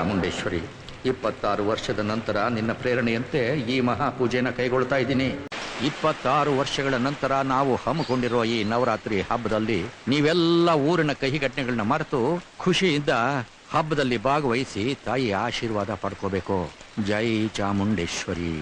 ಚಾಮುಂಡೇಶ್ವರಿ, ಇಪ್ಪತ್ತಾರು ವರ್ಷದ ನಂತರ ನಿನ್ನ ಪ್ರೇರಣೆಯಂತೆ ಈ ಮಹಾಪೂಜೆನ ಕೈಗೊಳ್ತಾ ಇದ್ದೀನಿ. ಇಪ್ಪತ್ತಾರು ವರ್ಷಗಳ ನಂತರ ನಾವು ಹಮ್ಮಿಕೊಂಡಿರುವ ಈ ನವರಾತ್ರಿ ಹಬ್ಬದಲ್ಲಿ ನೀವೆಲ್ಲ ಊರಿನ ಕಹಿಘಟನೆಗಳನ್ನ ಮರೆತು ಖುಷಿಯಿಂದ ಹಬ್ಬದಲ್ಲಿ ಭಾಗವಹಿಸಿ ತಾಯಿ ಆಶೀರ್ವಾದ ಪಡ್ಕೋಬೇಕು. ಜೈ ಚಾಮುಂಡೇಶ್ವರಿ.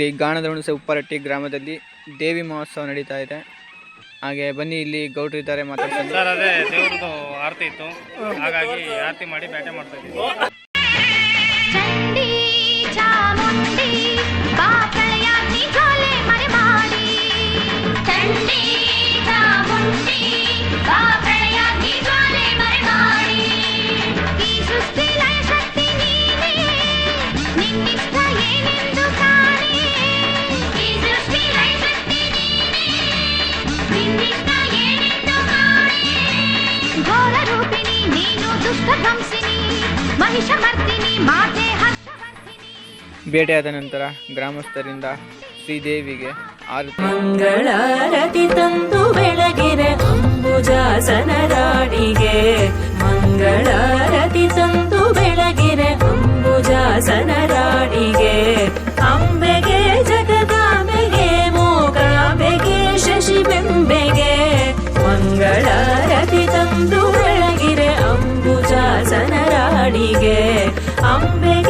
ಇಲ್ಲಿ ಗಾಣದ ಹುಣಸೆ ಉಪ್ಪರಟ್ಟಿ ಗ್ರಾಮದಲ್ಲಿ ದೇವಿ ಮಹೋತ್ಸವ ನಡೀತಾ ಇದೆ. ಹಾಗೆ ಬನ್ನಿ ಇಲ್ಲಿ ಗೌಡ್ರು ಇದ್ದಾರೆ ಮಾತಾಡ್ತಾರೆ ಸರ್ ಅದೇ ದೇವ್ರದ್ದು ಆರತಿ ಇತ್ತು. ಹಾಗಾಗಿ ಆರತಿ ಮಾಡಿ ಬೇಟೆ ಮಾಡ್ತಾ ಇದ್ದೀವಿ. ಚಂಡಿ ಭೇಟಿಯಾದ ನಂತರ ಗ್ರಾಮಸ್ಥರಿಂದ ಶ್ರೀದೇವಿಗೆ ಆರತಿ. ಮಂಗಳಾರತಿ ತಂದು ಬೆಳಗಿರೆ ಅಂಬುಜಾಸನರಾಣಿಗೆ ಮಂಗಳಾರತಿ ತಂದು ಬೆಳಗಿರೆ ಅಂಬುಜಾಸನರಾಣಿಗೆ 伤悲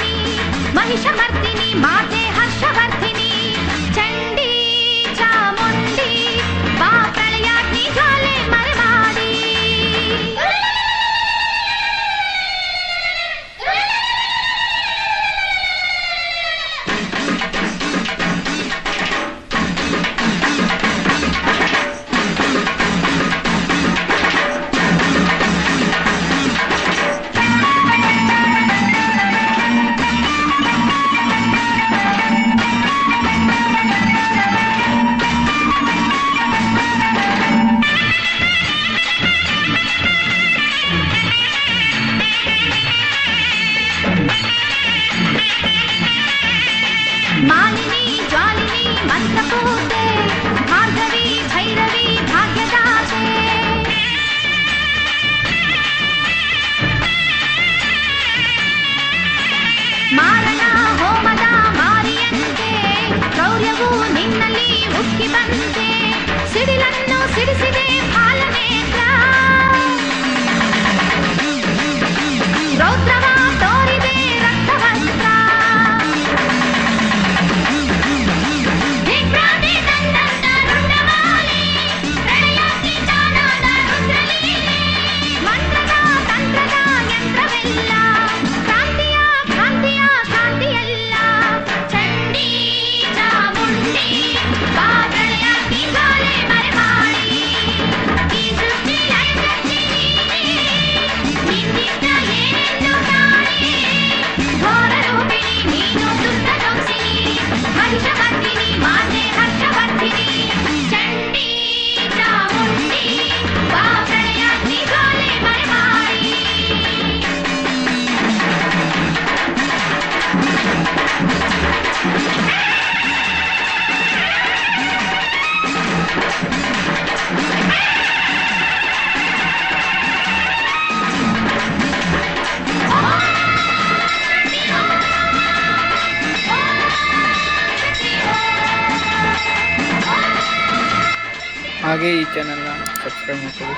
महिषमर्दिनि माते हर्षवर्धि ಮಾರಣ ಹೋಮದ ಮಾರಿಯಂತೆ ಗೌರ್ಯವು ನಿನ್ನಲ್ಲಿ ಉಕ್ಕಿ ಬಂತೆ ಸಿಡಿಲನ್ನು ಸಿಡಿಸಿದೆ ಹಾಗೆ ಈ ಚಾನಲ್ನ ಸಬ್ಸ್ಕ್ರೈಬ್ ಮಾಡ್ಕೊಳ್ಳಿ.